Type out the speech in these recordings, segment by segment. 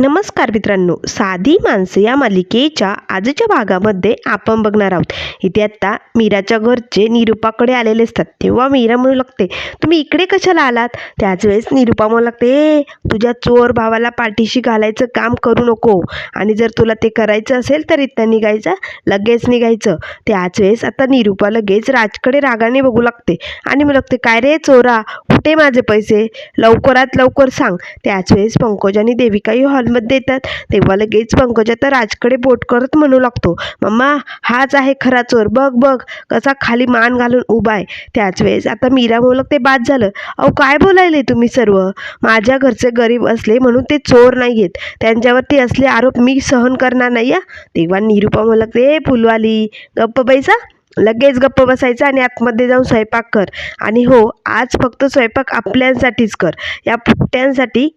नमस्कार मित्रांनो साधी माणसं या मालिकेच्या आजच्या भागामध्ये आपण बघणार आहोत. इथे आत्ता मीराच्या घरचे निरुपाकडे आलेले असतात. तेव्हा मीरा म्हणू लागते तुम्ही इकडे कशाला आलात? त्याच वेळेस निरुपा म्हणू लागते "ए, तुझ्या चोर भावाला पाठीशी घालायचं काम करू नको. आणि जर तुला ते करायचं असेल तर इथं निघायचं लगेच निघायचं. त्याच वेळेस आता निरुपा लगेच राजकडे रागाने बघू लागते. आणि म्हणू लागते काय रे चोरा? कुठे माझे पैसे? लवकरात लवकर सांग. त्याच वेळेस पंकज आणि देविकाही हॉलमध्ये येतात तेव्हा लगेच पंकज आता राजकडे बोट करत म्हणू लागतो. मम्मा हाच आहे खरा चोर. बघ बघ कसा खाली मान घालून उभा आहे. त्याच वेळेस आता मीरा म्हणू ते बाद झालं. अहो काय बोलायले तुम्ही सर्व? माझ्या घरचे गरीब असले म्हणून ते चोर नाही आहेत. त्यांच्यावरती असले आरोप मी सहन करणार नाही या तेव्हा निरुपा मोलक ते फुलवाली गप्प बैसा. लगेच गप्प बसायचं आणि आतमध्ये जाऊन स्वयंपाक कर. आणि हो आज फक्त स्वयंपाक आपल्यांसाठीच कर. या फुकट्यांसाठी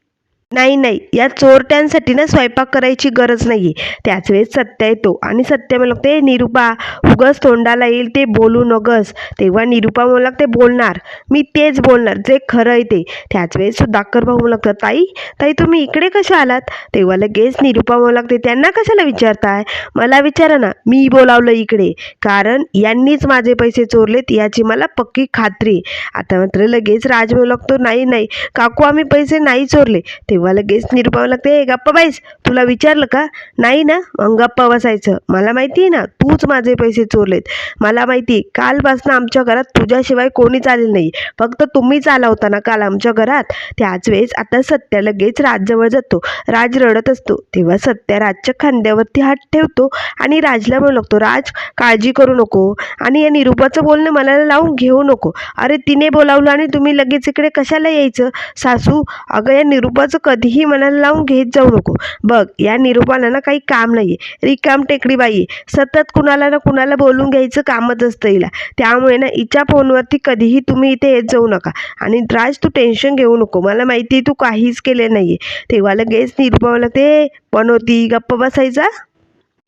नाही नाही. या चोरट्यांसाठी ना स्वयंपाक करायची गरज नाही आहे त्याच वेळेस सत्य येतो. आणि सत्य मला लागते निरुपा उगस तोंडाला येईल ते बोलू नगस. तेव्हा निरुपा मला लागते बोलणार. मी तेच बोलणार जे खरं आहे ते. त्याच वेळेस सुधाकर भाऊ म्हणू लागतात ताई ताई तुम्ही इकडे कशा आलात? तेव्हा लगेच निरुपा मला लागते त्यांना कशाला विचारताय? मला विचारा ना मी बोलावलं इकडे. कारण यांनीच माझे पैसे चोरलेत याची मला पक्की खात्री आहे. आता मात्र लगेच राज म्हणू लागतो नाही नाही. काकू आम्ही पैसे नाही चोरले. तेव्हा लगेच निरपावं लागते. हे गप्पा बाईस तुला विचारलं का? नाही ना मग गप्पा बसायचं. मला माहिती आहे ना तूच माझे पैसे चोरलेत. मला माहिती आहे कालपासनं आमच्या घरात तुझ्याशिवाय कोणीच आलेलं नाही. फक्त तुम्हीच आला होता ना काल आमच्या घरात? त्याच वेळेस आता सत्या लगेच राजजवळ जातो. राज रडत असतो. तेव्हा सत्या राजच्या खांद्यावरती हात ठेवतो आणि राजला म्हणू लागतो राज काळजी करू नको. आणि या निरुपाचं बोलणं मला लावून घेऊ नको. अरे तिने बोलावलं आणि तुम्ही लगेच इकडे कशाला यायचं? सासू अगं या निरुपाचं कधीही मनाला लावून घेत जाऊ नको. बघ या निरूपाला ना काही काम नाही आहे रिकाम टेकडी बाई आहे. सतत कुणाला ना कुणाला बोलून घ्यायचं कामच असतं हिला. त्यामुळे ना हिच्या फोनवरती कधीही तुम्ही इथे येत जाऊ नका. आणि राज तू टेन्शन घेऊ नको. मला माहिती आहे तू काहीच केले नाही आहे तेव्हा लगेच निरूपाला ते पण होती गप्प बसायचा.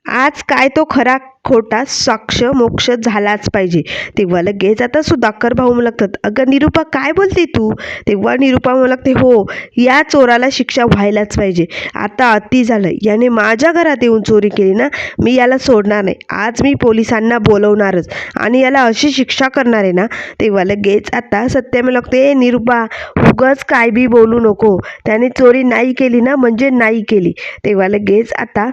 आज काय तो खरा खोटा साक्ष मोक्ष झालाच पाहिजे. तेव्हा लगेच आता सुधाकर भाऊ म्हणू लागतात अगं निरुपा काय बोलते तू? तेव्हा निरुपा म्हणू हो या चोराला शिक्षा व्हायलाच पाहिजे. आता अति झालं. याने माझ्या घरात येऊन चोरी केली ना मी याला सोडणार नाही. आज मी पोलिसांना बोलवणारच आणि याला अशी शिक्षा करणार आहे ना तेव्हा लगेच आता सत्य म्हणू "ए, निरुपा उगच काय बी बोलू नको. त्याने चोरी नाही केली ना म्हणजे नाही केली. तेव्हा लगेच आता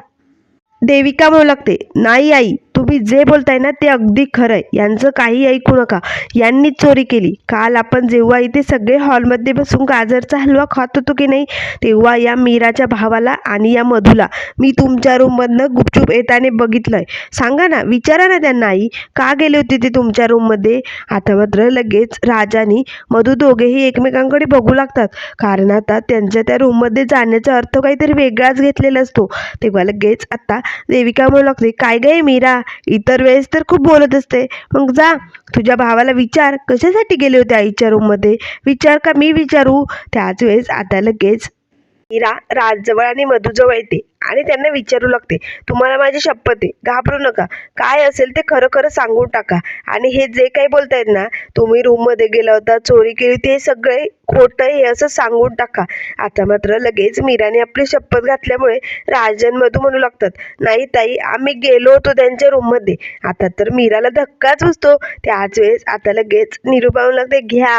देविका म्हणू लागते नाही आई तुम्ही जे बोलताय ना ते अगदी खरं आहे यांचं काही ऐकू नका. यांनी चोरी केली. काल आपण जेव्हा इथे सगळे हॉलमध्ये बसून गाजरचा हलवा खात होतो की नाही तेव्हा या मीराच्या भावाला आणि या मधूला मी तुमच्या रूममधनं गुपचूप येताने बघितलंय. सांगा ना विचारा ना त्यांना आई. का गेले होते ते तुमच्या रूममध्ये? आता मात्र लगेच राजानी मधू दोघेही एकमेकांकडे बघू लागतात. कारण आता त्यांच्या त्या रूममध्ये जाण्याचा अर्थ काहीतरी वेगळाच घेतलेला असतो. तेव्हा लगेच आता देविका म्हणू लागते काय गे मीरा? इतर वेळेस तर खूप बोलत असते. मग जा तुझ्या भावाला विचार कशासाठी गेले होते आईच्या रूममध्ये विचार का मी विचारू? त्याच वेळेस आता लगेच मीरा राजजवळ आणि मधूजवळ येते आणि त्यांना विचारू लागते तुम्हाला माझी शपथ आहे घाबरू नका. काय असेल ते खरं खरं सांगून टाका. आणि हे जे काही बोलतायत ना तुम्ही रूममध्ये गेला होता चोरी केली ते सगळे खोटं आहे हे असं सांगून टाका. आता मात्र लगेच मीराने आपली शपथ घातल्यामुळे राजन मधू म्हणू लागतात नाही ताई आम्ही गेलो होतो त्यांच्या रूममध्ये आता तर मीराला धक्काच बसतो. त्याच वेळेस आता लगेच निरूपा म्हणू लागते घ्या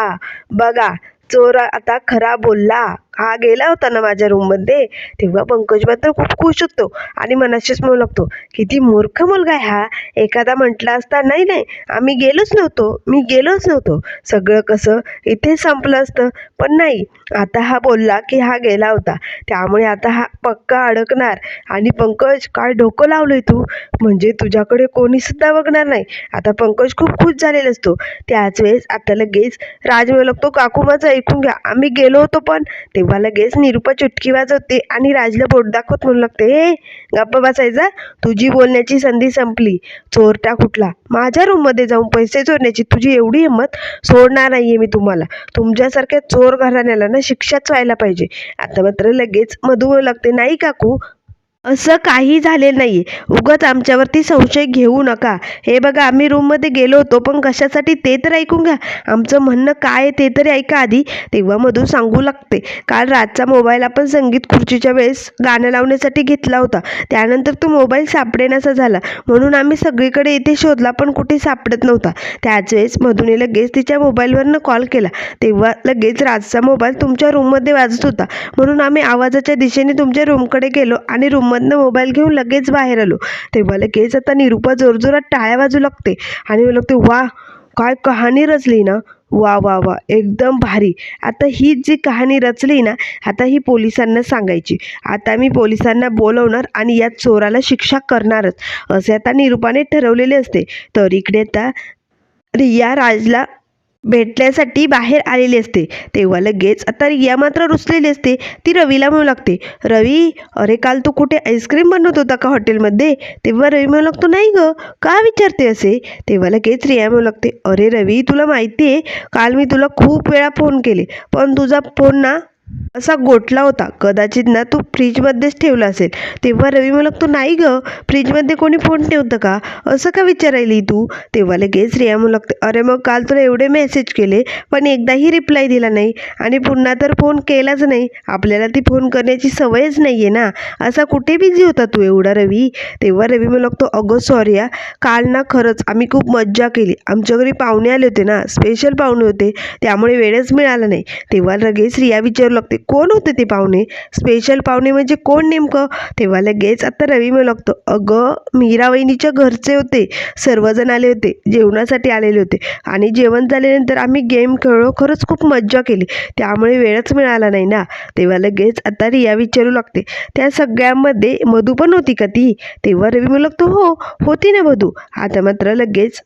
बघा चोर आता खरा बोलला. हा गेला होता ना माझ्या रूममध्ये तेव्हा पंकज मात्र खूप खुश होतो आणि मनाशीच म्हणू लागतो किती मूर्ख मुलगा आहे हा. एखादा म्हटला असता नाही नाही आम्ही गेलोच नव्हतो मी गेलोच नव्हतो. सगळं कसं इथे संपलं असतं. पण नाही आता हा बोलला की हा गेला होता. त्यामुळे आता हा पक्का अडकणार. आणि पंकज काय डोकं लावलंय तू? म्हणजे तुझ्याकडे कोणीसुद्धा बघणार नाही. आता पंकज खूप खुश झालेला असतो. त्याच वेळेस आता लगेच राज म्हणू लागतो काकू माझं ऐकून घ्या. आम्ही गेलो होतो पण ते तेव्हा लगेच निरुपा चुटकी वाजवते आणि राजला बोट दाखवत म्हणू लागते हे गप्प बसायचा? तुझी बोलण्याची संधी संपली. चोरटा कुठला? माझ्या रूममध्ये जाऊन पैसे चोरण्याची तुझी एवढी हिंमत सोडणार नाहीये मी तुम्हाला. तुमच्यासारख्या चोर घराण्याला ना शिक्षाच व्हायला पाहिजे. आता मात्र लगेच मधू लागते नाही काकू असं काही झालेलं नाही. आहे उगाच आमच्यावरती संशय घेऊ नका. हे बघा आम्ही रूममध्ये गेलो होतो पण कशासाठी ते तर ऐकून घ्या. आमचं म्हणणं काय आहे ते तरी ऐका आधी. तेव्हा मधून सांगू लागते. काल रातचा मोबाईल आपण संगीत खुर्चीच्या वेळेस गाणं लावण्यासाठी घेतला होता. त्यानंतर तो मोबाईल सापडेनासा झाला. म्हणून आम्ही सगळीकडे इथे शोधला पण कुठे सापडत नव्हता. त्याच वेळेस मधुने लगेच तिच्या मोबाईलवरनं कॉल केला. तेव्हा लगेच रातचा मोबाईल तुमच्या रूममध्ये वाजत होता. म्हणून आम्ही आवाजाच्या दिशेने तुमच्या रूमकडे गेलो आणि रूम रूममधनं मोबाईल घेऊन लगेच बाहेर आलो. तेव्हा लगेच आता निरूपा जोरजोरात टाळ्या वाजू लागते. आणि मला लागते वा काय कहाणी रचली ना. वा वा वा एकदम भारी. आता ही जी कहाणी रचली ना आता ही पोलिसांना सांगायची. आता मी पोलिसांना बोलवणार आणि या चोराला शिक्षा करणारच. असे आता निरूपाने ठरवलेले असते. तर इकडे आता रिया राजला भेटण्यासाठी बाहेर आलेली असते. तेव्हा लगेच आता रिया मात्र रुसलेली असते. ती रवीला म्हणू लागते रवी अरे काल तू कुठे आईस्क्रीम बनवत होता का हॉटेलमध्ये? तेव्हा रवी म्हणू लागतो नाही ग का विचारते असे? तेव्हा लगेच रिया म्हणू लागते अरे रवी तुला माहिती आहे काल मी तुला खूप वेळा फोन केले पण तुझा फोन ना असा गोठला होता. कदाचित ना तू फ्रीजमध्येच ठेवला असेल. तेव्हा रवी मला तू नाही ग फ्रीजमध्ये कोणी फोन ठेवतं का? असं का विचारायली तू? तेव्हा लगेच रिया म्हणू लागते अरे मग काल तुला एवढे मेसेज केले पण एकदाही रिप्लाय दिला नाही आणि पुन्हा तर फोन केलाच नाही. आपल्याला ती फोन करण्याची सवयच नाही आहे ना. असा कुठे बिझी होता तू एवढा रवी? तेव्हा रवी म्हणू लागतो अगं सॉरी या काल ना खरंच आम्ही खूप मज्जा केली. आमच्या घरी पाहुणे आले होते ना. स्पेशल पाहुणे होते. त्यामुळे वेळच मिळाला नाही. तेव्हा लगेच रिया विचारू लागते कोण होते ते पाहुणे? स्पेशल पाहुणे म्हणजे कोण नेमकं? तेव्हा लगेच आता रवी म्हणू लागतो अगं मीरा वहिनीच्या घरचे होते सर्वजण आले होते जेवणासाठी आलेले होते आणि जेवण झाल्यानंतर आम्ही गेम खेळलो खरंच खूप मज्जा केली. त्यामुळे वेळच मिळाला नाही ना? तेव्हा लगेच आता रिया विचारू लागते त्या सगळ्यामध्ये मधू पण होती का ती? तेव्हा रवी म्हणू लागतो हो होती ना मधू. आता मात्र लगेच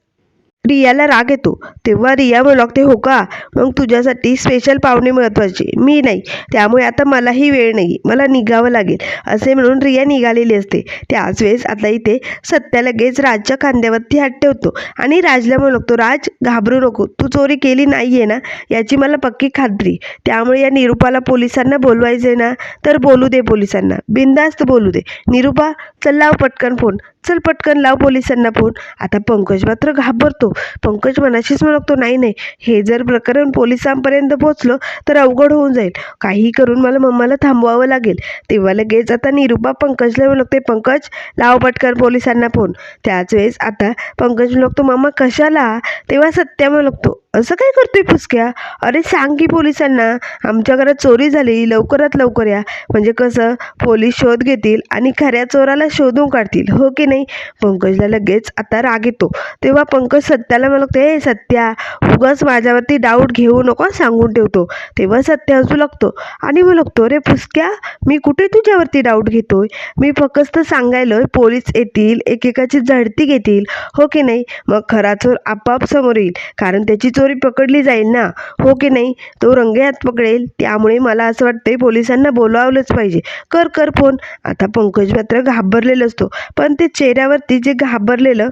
रियाला राग येतो. तेव्हा रिया म्हणू लागते हो का? मग तुझ्यासाठी स्पेशल पाहुणे महत्त्वाचे मी नाही. त्यामुळे आता मलाही वेळ नाही. मला निघावं लागेल. असे म्हणून रिया निघालेली असते. त्याच वेळेस आता इथे सत्या लगेच राजच्या खांद्यावरती हात ठेवतो आणि राजला म्हणू लागतो राज घाबरू नको. तू चोरी केली नाही आहे ना? याची मला पक्की खात्री. त्यामुळे या निरूपाला पोलिसांना बोलवायचे ना? तर बोलू दे पोलिसांना. बिंदास्त बोलू दे. निरूपा चल लाव पटकन फोन चल पटकन लाव पोलिसांना फोन. आता पंकज मात्र घाबरतो. पंकज मनाशीच म्हणतो नाही नाही हे जर प्रकरण पोलिसांपर्यंत पोचलं तर अवघड होऊन जाईल. काही करून मला मम्माला थांबवावं लागेल. तेव्हा लगेच आता निरूपा पंकजला म्हणते पंकज लाव पटकन पोलिसांना फोन. त्याच वेळेस आता पंकज म्हणतो मम्मा कशाला? तेव्हा सत्या म्हणतो असं काय करतोय फुसक्या? अरे सांग की पोलिसांना आमच्या घरात चोरी झाली लवकरात लवकर या. म्हणजे कसं पोलीस शोध घेतील आणि खऱ्या चोराला शोधून काढतील हो की नाही? पंकजला लगेच आता राग येतो. तेव्हा पंकज सत्याला म्हणते हे सत्या उगाच माझ्यावरती डाऊट घेऊ नको सांगून ठेवतो. तेव्हा सत्या हसू लागतो आणि मग लागतो रे फुसक्या मी कुठे तुझ्यावरती डाऊट घेतोय? मी फक्त सांगायलोय पोलीस येतील एकेकाची झडती घेतील हो की नाही? मग खरा चोर आपाप समोर येईल कारण त्याची चोरी पकडली जाईल ना? हो की नाही? तो रंगे हात पकडेल. त्यामुळे मला असं वाटतंय पोलिसांना बोलावलंच पाहिजे. कर कर फोन. आता पंकज मात्र घाबरलेला असतो. पण ते चेहऱ्यावरती जे घाबरलेलं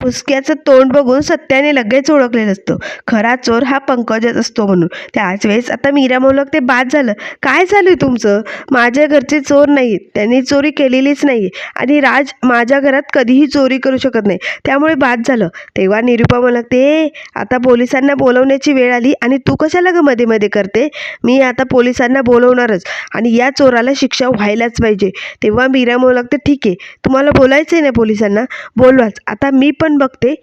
फुसक्याचं तोंड बघून सत्याने लगेच ओळखलेलं असतं. खरा चोर हा पंकजच असतो म्हणून. त्याच वेळेस आता मीरा मोलक ते बाद झालं. काय झालं तुमचं? माझ्या घरचे चोर नाही त्यांनी चोरी केलेलीच नाही आणि राज माझ्या घरात कधीही चोरी करू शकत नाही. त्यामुळे बाद झालं. तेव्हा निरुपा म्हणू ते आता पोलिसांना बोलवण्याची वेळ आली आणि तू कशाला ग मध्ये मध्ये करते? मी आता पोलिसांना बोलवणारच. आणि या चोराला शिक्षा व्हायलाच पाहिजे. तेव्हा मीरा म्हणू ठीक आहे. तुम्हाला बोलायचं आहे ना पोलिसांना? बोलवाच. आता मी पण बघते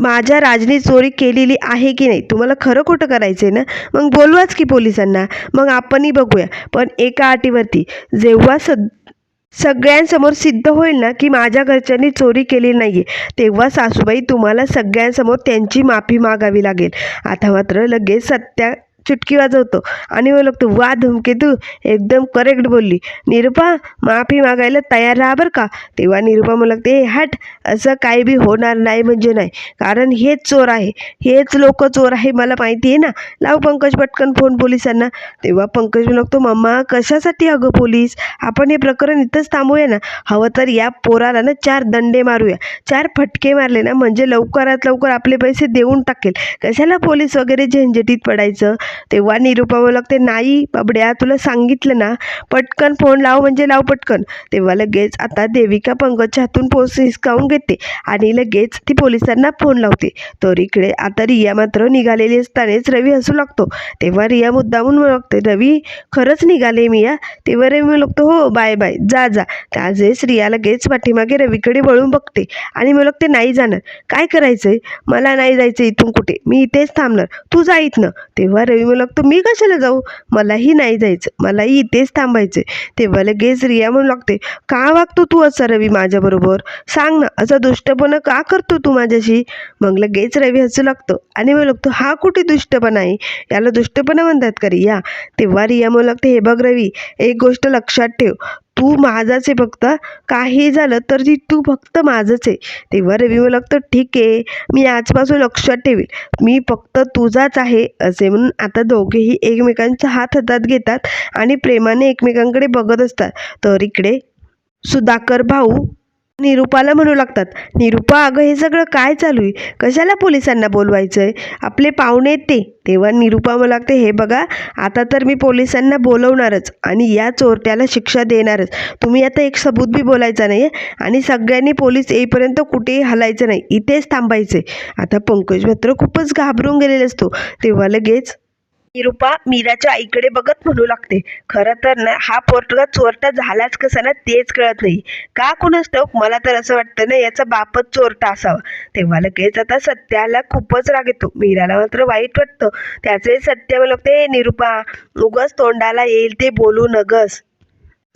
माझ्या राजने चोरी केलेली आहे की नाही? तुम्हाला खरं खोटं करायचं आहे ना? मग बोलवाच की पोलिसांना. मग आपणही बघूया. पण एका अटीवरती जेव्हा सद सगळ्यांसमोर सिद्ध होईल ना की माझ्या घरच्यांनी चोरी केली नाही आहे तेव्हा सासूबाई तुम्हाला सगळ्यांसमोर त्यांची माफी मागावी लागेल. आता मात्र लगेच सत्या चुटकी वाजवतो. आणि मग लागतो वा धूमकेतू एकदम करेक्ट बोलली. निरुपा माफी मागायला तयार राहा बरं का? तेव्हा निरुपा मला लागते हट. असं काही बी होणार नाही म्हणजे नाही. कारण हेच चोर आहे. हेच लोक चोर आहे मला माहिती आहे ना. लाव पंकज पटकन फोन पोलिसांना. तेव्हा पंकज म्हणू लागतो मम्मा कशासाठी अगं पोलीस? आपण हे प्रकरण इथंच थांबूया ना. हवं तर या पोराला ना चार दंडे मारूया. चार फटके मारले ना म्हणजे लवकरात लवकर आपले पैसे देऊन टाकेल. कशाला पोलीस वगैरे झंझटीत पडायचं? तेव्हा निरुपा म्हणू लागते नाही बाबड्या तुला सांगितलं ना पटकन फोन लाव म्हणजे लाव पटकन. तेव्हा लगेच आता देविका पंकजच्या हातून पोस हिसकावून घेते आणि लगेच ती पोलिसांना फोन लावते. तर इकडे आता रिया मात्र निघालेली असतानाच रवी हसू लागतो. तेव्हा रिया मुद्दामून म्हणू रवी खरंच निघाले मी या तेव्हा रवी म्हणू लागतो हो बाय बाय जा जा. त्यावेळेस रिया लगेच पाठीमागे रवीकडे वळून बघते आणि म्हणू ते नाही जाणार काय करायचंय? मला नाही जायचं इथून कुठे मी इथेच थांबणार तू जा इथनं. तेव्हा रवी म्हणू लागतो मी कशाला जाऊ? मलाही नाही जायचं. मलाही इथेच थांबायचं तेव्हा लगेच रिया म्हणू लागते का वागतो तू असं रवी माझ्याबरोबर सांग ना असा दुष्टपणा का करतो तू माझ्याशी? मग लगेच रवी हसू लागतो आणि म्हणू लागतो हा कुठे दुष्टपणा आहे? याला दुष्टपणा म्हणतात का रिया? तेव्हा रिया म्हणू लागते हे बघ रवी एक गोष्ट लक्षात ठेव. तू माझाच आहे फक्त. काही झालं तर ती तू फक्त माझंच आहे. तेव्हा रवी म्हणू तर ठीक आहे. मी आजपासून लक्षात ठेवेल. मी फक्त तुझाच आहे असे म्हणून आता दोघेही एकमेकांचा हात हातात घेतात आणि प्रेमाने एकमेकांकडे बघत असतात. तर इकडे सुधाकर भाऊ निरुपाला म्हणू लागतात. निरुपा अगं हे सगळं काय चालू आहे? कशाला पोलिसांना बोलवायचं आहे आपले पाहुणे ते. तेव्हा निरुपा मला लागते हे बघा आता तर मी पोलिसांना बोलवणारच आणि या चोरट्याला शिक्षा देणारच. तुम्ही आता एक सबूत बी बोलायचा नाही आणि सगळ्यांनी पोलीस येईपर्यंत कुठेही हलायचं नाही. इथेच थांबायचे आता पंकज मात्र खूपच घाबरून गेलेले असतो. तेव्हा लगेच निरुपा मीराच्या आईकडे बघत म्हणू लागते. खरं तर ना हा पोरगा चोरटा झालाच कसा ना तेच कळत नाही. का कुणास ठाऊक? मला तर असं वाटतं ना याचा बापच चोरटा असावा. तेव्हा लगेच आता सत्याला खूपच राग येतो. मीराला मात्र वाईट वाटतं. त्याचे सत्य मला निरुपा उगस तोंडाला येईल ते बोलू नगस.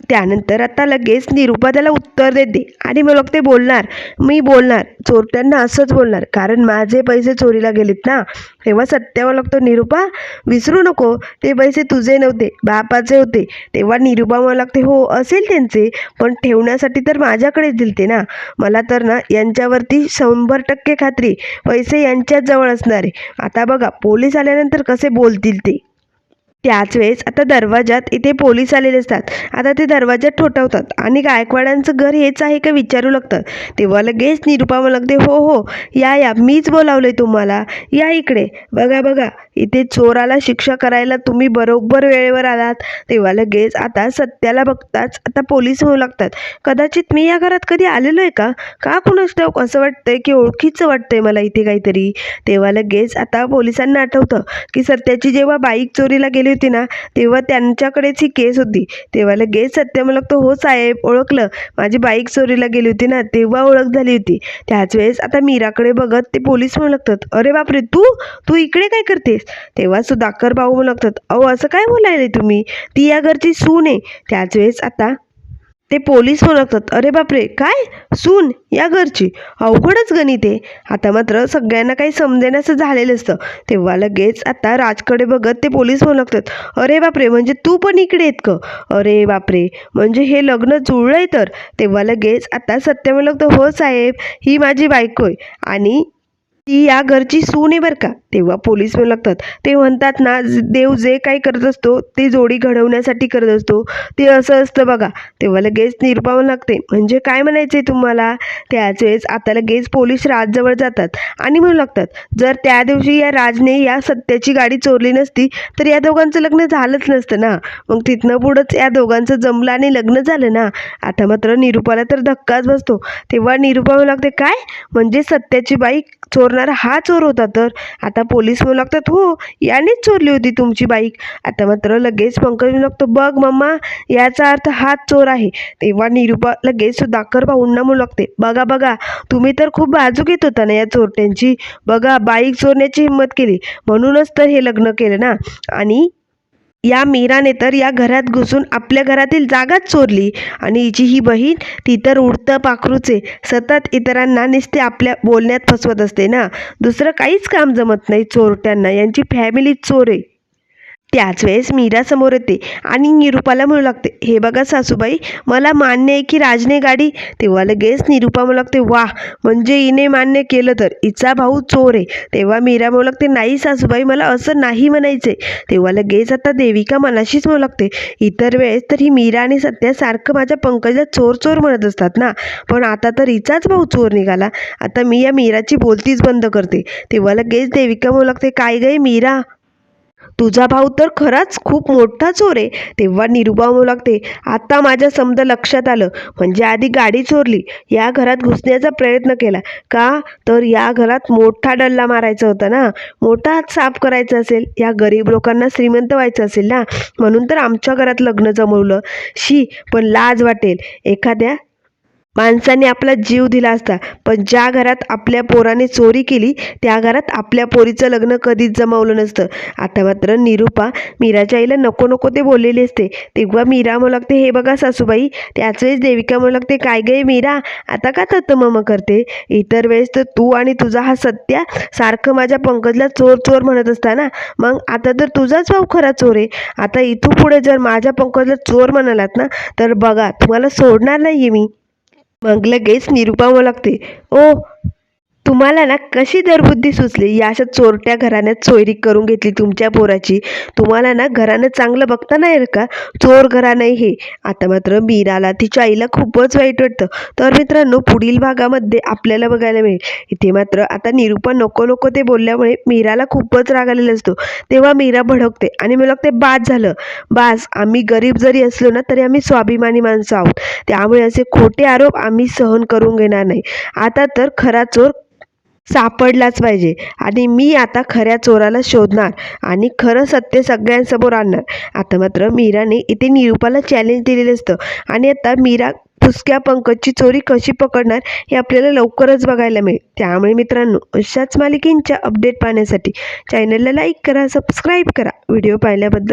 त्यानंतर आता लगेच निरुपा त्याला उत्तर देते. आणि मग ते बोलणार. मी बोलणार. चोरट्यांना असंच बोलणार. कारण माझे पैसे चोरीला गेलेत ना. तेव्हा सत्यावर लागतो निरुपा विसरू नको. ते पैसे तुझे नव्हते बापाचे होते. तेव्हा निरुपा मला लागते हो असेल त्यांचे. पण ठेवण्यासाठी तर माझ्याकडेच दिलते ना. मला तर ना यांच्यावरती शंभर टक्के खात्री. पैसे यांच्याच जवळ असणार. आहे आता बघा पोलीस आल्यानंतर कसे बोलतील ते. त्याच वेळेस आता दरवाजात इथे पोलीस आलेले असतात. आता ते दरवाजात ठोठावतात आणि गायकवाडांचं घर हेच आहे का विचारू लागतात. तेव्हा लगेच निरुपा मला लागते हो हो या या मीच बोलावलंय तुम्हाला. या इकडे. बघा बघा इथे चोराला शिक्षा करायला तुम्ही बरोबर वेळेवर आलात. तेव्हा लगेच आता सत्याला बघताच आता पोलीस होऊ लागतात कदाचित मी या घरात कधी आलेलो आहे का? का कुणाच ठाऊक? असं वाटतंय की ओळखीचं वाटतंय मला इथे काहीतरी. तेव्हा लगेच आता पोलिसांना आठवतं की सत्याची जेव्हा बाईक चोरीला गेली होती ना तेव्हा त्यांच्याकडेच ही केस होती. तेव्हा लगेच सत्य मला लागतो हो साहेब ओळखलं. माझी बाईक चोरीला गेली होती ना तेव्हा ओळख झाली होती. त्याच वेळेस आता मीराकडे बघत ते पोलीस म्हणू लागतात अरे बापरे तू? तू इकडे काय करतेस? तेव्हा सुधाकर भाऊ म्हणू लागतात अहो असं काय बोलायले तुम्ही? ती या घरची सून आहे. त्याच वेळेस आता ते पोलीस ओळखतात. लागतात अरे बापरे काय? सून या घरची. अवघडच गणित आहे. आता मात्र सगळ्यांना काही समजेनासं झालेलं असतं. तेव्हा लगेच आता राजकडे बघत ते पोलीस ओळखतात. लागतात अरे बापरे म्हणजे तू पण इकडे येत का? अरे बापरे म्हणजे हे लग्न जुळलंय तर? तेव्हा लगेच आता सत्य म्हणू हो साहेब ही माझी बायको आहे. आणि ती या घरची सून आहे बरं का? तेव्हा पोलीस म्हणू लागतात. ते म्हणतात ना देव जे काही करत असतो ते जोडी घडवण्यासाठी करत असतो. ते असं असतं बघा. तेव्हा लगेच निर्पावं लागते. म्हणजे काय म्हणायचे तुम्हाला? त्याच वेळेस आता लगेच पोलीस राजजवळ जातात आणि म्हणू लागतात जर त्या दिवशी या राजने या सत्याची गाडी चोरली नसती तर या दोघांचं लग्न झालंच नसतं ना. मग तिथनं पुढंच या दोघांचं जमलं आणि लग्न झालं ना. आता मात्र निरुपाला तर धक्काच बसतो. तेव्हा निरुपा म्हणू लागते काय? म्हणजे सत्याची बाईक चोरणारा हा चोर होता तर? आता पोलीस म्हणू लागतात हो यानेच चोरली होती तुमची बाईक. आता मात्र लगेच पंकज म्हणू लागतो बघ मम्मा याचा अर्थ हाच चोर आहे. तेव्हा निरुपा लगेच सुधाकर भाऊंना म्हणू लागते बघा बघा तुम्ही तर खूप बाजू घेत होता ना या चोरट्यांची. बघा बाईक चोरण्याची हिंमत केली. म्हणूनच तर हे लग्न केलं ना. आणि या मीराने तर या घरात घुसून आपल्या घरातील जागाच चोरली. आणि हिची ही बहीण ती तर उडतं पाखरूचे सतत इतरांना नुसते आपल्या बोलण्यात फसवत असते ना. दुसरं काहीच काम जमत नाही चोरट्यांना. यांची फॅमिली चोर आहे. त्याच वेळेस मीरा समोर येते आणि निरूपाला म्हणू लागते हे बघा सासूबाई मला मान्य आहे की राजने गाडी तेव्हा लगेच निरुपा म्हणू लागते वा म्हणजे हिने मान्य केलं तर हिचा भाऊ चोर आहे. तेव्हा मीरा म्हणू लागते नाही सासूबाई मला असं नाही म्हणायचंय. तेव्हा लगेच आता देविका मनाशीच म्हणू लागते इतर वेळेस तर ही मीरा आणि सत्या सारखं माझ्या पंकजला चोर चोर म्हणत असतात ना पण आता तर हिचाच भाऊ चोर निघाला. आता मी या मीराची बोलतीच बंद करते. तेव्हा लगेच देविका म्हणू लागते काय गं मीरा? तुझा भाऊ तर खराच खूप मोठा चोर आहे. तेव्हा निरुपा म्हणू लागते आता माझ्या समद लक्षात आलं. म्हणजे आधी गाडी चोरली या घरात घुसण्याचा प्रयत्न केला. का? तर या घरात मोठा डल्ला मारायचा होता ना? मोठा हात साफ करायचा असेल या गरीब लोकांना श्रीमंत व्हायचं असेल ना? म्हणून तर आमच्या घरात लग्न जमवलं. शी पण लाज वाटेल. एखाद्या माणसाने आपला जीव दिला असता. पण ज्या घरात आपल्या पोराने चोरी केली त्या घरात आपल्या पोरीचं लग्न कधीच जमवलं नसतं. आता मात्र निरुपा मीराच्या आईला नको नको ते बोललेले असते. तेव्हा मीरा म्हणू लागते हे बघा सासूबाई त्याच वेळेस देविका म्हणू लागते काय गे मीरा? आता का तत्त मम करते? इतर वेळेस तर तू आणि तुझा हा सत्या सारखं माझ्या पंकजला चोर चोर म्हणत असता ना? मग आता तर तुझाच भाऊ खरा चोर आहे. आता इथून पुढे जर माझ्या पंकजला चोर म्हणालात ना तर बघा तुम्हाला सोडणार नाही आहे मी. मग लगेच निरुपा लागते ओ तुम्हाला ना कशी दरबुद्धी सुचली? या अशा चोरट्या घराण्यात चोरी करून घेतली तुमच्या पोराची. तुम्हाला ना घरानं चांगलं बघता नाही येईल का? चोर घरा नाही हे. आता मात्र मीराला तिच्या आईला खूपच वाईट वाटतं. तर मित्रांनो पुढील भागामध्ये आपल्याला बघायला मिळेल. इथे मात्र आता निरूपण नको नको ते बोलल्यामुळे मीराला खूपच राग आलेला असतो. तेव्हा मीरा भडकते आणि मला ते बाद झालं. बास आम्ही गरीब जरी असलो ना तरी आम्ही स्वाभिमानी माणसं आहोत. त्यामुळे असे खोटे आरोप आम्ही सहन करून घेणार नाही. आता तर खरा चोर सापडलाच पाहिजे. आणि मी आता खऱ्या चोराला शोधणार आणि खरं सत्य सगळ्यांसमोर आणणार. आता मात्र मीराने इथे निरुपाला चॅलेंज दिलेलं असतं. आणि आता मीरा फुसक्या पंकजची चोरी कशी पकडणार हे आपल्याला लवकरच बघायला मिळेल. त्यामुळे मित्रांनो अशाच मालिकेंच्या अपडेट पाहण्यासाठी चॅनलला लाईक करा सबस्क्राईब करा. व्हिडिओ पाहिल्याबद्दल